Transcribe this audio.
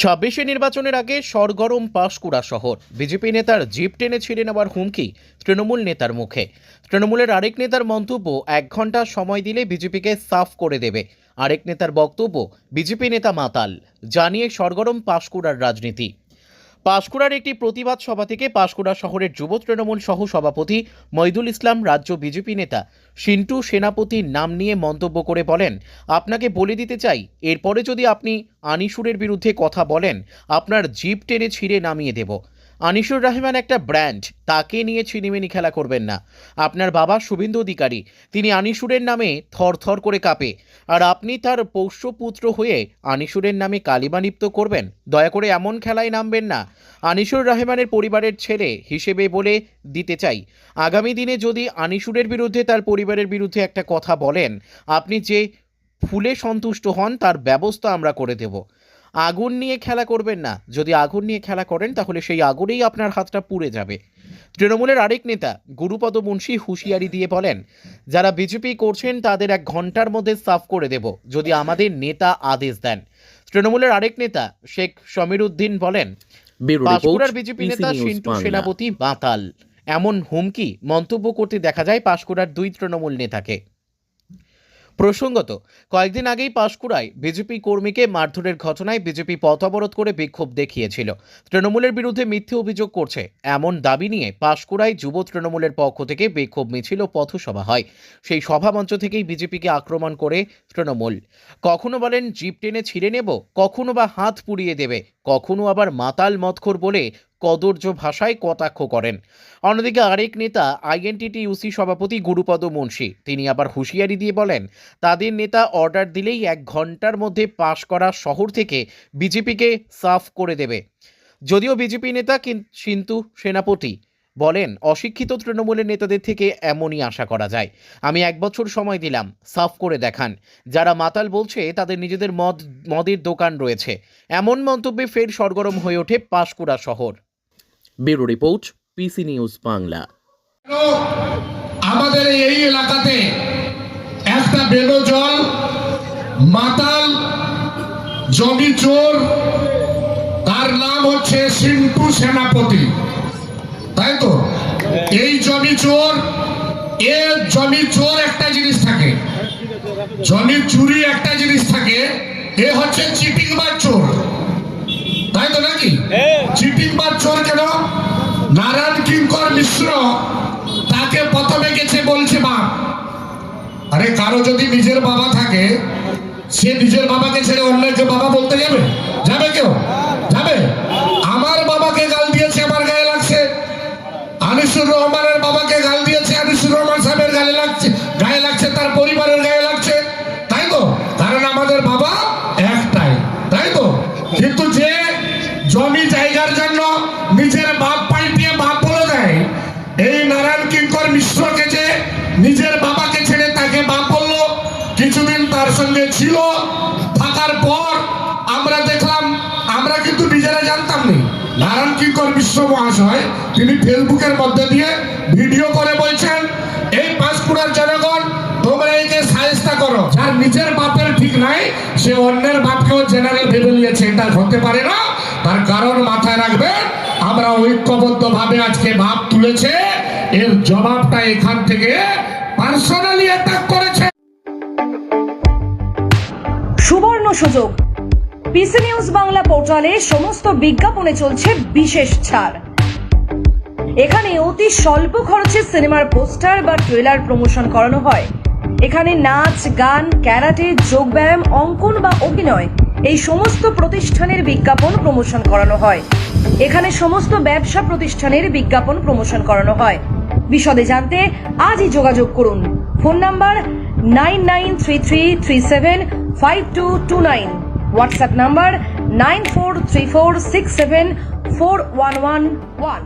ছাব্বিশে নির্বাচনের আগে সরগরম পাশকুড়া শহর। বিজেপি নেতার জিপ টেনে ছিঁড়ে নেওয়ার হুমকি তৃণমূল নেতার মুখে। তৃণমূলের আরেক নেতার মন্তব্য, এক ঘণ্টা সময় দিলে বিজেপিকে সাফ করে দেবে। আরেক নেতার বক্তব্য, বিজেপি নেতা মাতাল। জানিয়ে সরগরম পাশকুড়ার রাজনীতি। পাঁশকুড়ার একটি প্রতিবাদ সভা থেকে পাঁশকুড়া শহরের যুব তৃণমূল সহ সভাপতি মইদুল ইসলাম, রাজ্য বিজেপি নেতা সিন্টু সেনাপতির নাম নিয়ে মন্তব্য করে বলেন, আপনাকে বলে দিতে চাই, এরপরে যদি আপনি আনিসুরের বিরুদ্ধে কথা বলেন, আপনার জিপ টেনে ছিঁড়ে নামিয়ে দেব। আনিসুর রহমান একটা ব্র্যান্ড, তাকে নিয়ে ছিনিমিনি খেলা করবেন না। আপনার বাবা শুভেন্দু অধিকারী, তিনি আনিসুরের নামে থরথর করে কাঁপে। আর আপনি তার পোষ্যপুত্র হয়ে আনিসুরের নামে কালিমালিপ্ত করবেন? দয়া করে এমন খেলায় নামবেন না। আনিসুর রহমানের পরিবারের ছেলে হিসেবে বলে দিতে চাই, আগামী দিনে যদি আনিসুরের বিরুদ্ধে তার পরিবারের বিরুদ্ধে একটা কথা বলেন, আপনি যে ফুলে সন্তুষ্ট হন তার ব্যবস্থা আমরা করে দেব। আগুন নিয়ে খেলা করবেন না। যদি আগুন নিয়ে খেলা করেন তাহলে সেই আগুনেই আপনার হাতটা পুড়ে যাবে। তৃণমূলের আরেক নেতা গুরুপদ মুন্সি হুঁশিয়ারি দিয়ে বলেন যারা বিজেপি করছেন তাদের এক ঘণ্টার মধ্যে সাফ করে দেব যদি আমাদের নেতা আদেশ দেন। তৃণমূলের আরেক নেতা শেখ সমীর উদ্দিন বলেন পাঁশকুড়ার বিজেপি নেতা সিন্টু সেনাপতি মাতাল এমন হুমকি মন্তব্য করতে দেখা যায় পাঁশকুড়ার দুই তৃণমূল নেতাকে। প্রসঙ্গত, কয়েকদিন আগেই পাশকুড়ায় বিজেপি কর্মীকে মারধরের ঘটনায় বিজেপি পথ অবরোধ করে বিক্ষোভ দেখিয়েছিল। তৃণমূলের বিরুদ্ধে মিথ্যে অভিযোগ করছে। এমন দাবি নিয়ে পাশকুড়ায় যুব তৃণমূলের পক্ষ থেকে বিক্ষোভ মিছিল পথসভা হয়। সেই সভামঞ্চ থেকেই বিজেপিকে আক্রমণ করে তৃণমূল। কখনো বলেন, জিপ টেনে ছিঁড়ে নেব, কখনো বা হাত পুড়িয়ে দেবে। কখনো আবার মাতাল মতখোর বলে কদর্য ভাষায় কটাক্ষ করেন। অন্যদিকে আরেক নেতা, আইএনটিটি ইউসি সভাপতি গুরুপদ মুন্সি, তিনি আবার হুঁশিয়ারি দিয়ে বলেন, তাদের নেতা অর্ডার দিলেই এক ঘণ্টার মধ্যে পাশ করা শহর থেকে বিজেপিকে সাফ করে দেবে। যদিও বিজেপি নেতা কিন- কিন্তু সেনাপতি বলেন অশিক্ষিত তৃণমূলের নেতাদের থেকে এমনই আশা করা যায়। আমি এক বছর সময় দিলাম সাফ করে দেখান। যারা মাতাল বলছে তাদের নিজেদের মদ মদের দোকান রয়েছে। এমন মন্তব্যে ফের সরগরম হয়ে ওঠে পাঁশকুড়া শহর। Bureau report PC news Bangla. আমাদের এই এলাকাতে একটা বেলো জল মাতাল জমি চোর তার নাম হচ্ছে সিন্টু সেনাপতি। চোর, এ জমি চোর একটা জিনিস থাকে। জমি চুরি একটা জিনিস থাকে, এ হচ্ছে চিটিং মার চোর। তাই তো নাকি? চিটিং মার চোর কেন? নারায়ণ কিঙ্কর মিশ্র তাকে প্রথমে গেছে বলছে বাপ আরে কারও যদি নিজের বাবা থাকে, সে নিজের বাবাকে ছেড়ে অন্যকে বাবা বলতে যাবে? যাবে গায়ে লাগছে গায়ে লাগছে তার পরিবারের গায়ে লাগছে। তাই তো? কারণ আমাদের বাবা একটাই, তাই তো? কিন্তু যে জমি জায়গার জন্য নিজের বাপ পাল্টিয়ে বাপ বলে দেয়, এই নারায়ণ কিঙ্কর মিশ্রকে যে নিজের বাবাকে ছেড়ে তাকে বাপ বলল, কিছুদিন তার সঙ্গে ছিল, থাকার পর আমরা দেখলাম, আমরা কিন্তু নিজেরা জানতাম না। নারায়ণ কিঙ্কর মিশ্র মহাশয়, তিনি ফেসবুকের মধ্যে দিয়ে ভিডিও করে বলছেন এই পাঁশকুড়ার জনগণ তোমরা একে সাহেস্তা করো যার নিজের বাপের ঠিক নাই, সে অন্যের বাপকেও জেনারেল ভেবে নিয়েছে, এটা হতে পারে না। তার কারণ মাথায় রাখবেন, আমরা ঐক্যবদ্ধ ভাবে আজকে ভাব তুলেছে, এর জবাবটা এখান থেকে পার্সোনালি অ্যাটাক করেছে। সুবর্ণ সুযোগ। পিসি নিউজ বাংলা পোর্টালে সমস্ত বিজ্ঞাপনে চলছে বিশেষ ছাড়। এখানে অতি স্বল্প খরচে সিনেমার পোস্টার বা ট্রেলার প্রমোশন করানো হয়। এখানে নাচ, গান, ক্যারাটে, যোগব্যায়াম, অঙ্কন বা অভিনয় এই সমস্ত প্রতিষ্ঠানের বিজ্ঞাপন প্রমোশন করানো হয়। এখানে সমস্ত ব্যবসা প্রতিষ্ঠানের বিজ্ঞাপন প্রমোশন করানো হয়। বিশদে জানতে আজই যোগাযোগ করুন। Phone number nine nine three three three seven five two two nine. WhatsApp number nine four three four six seven four one one one.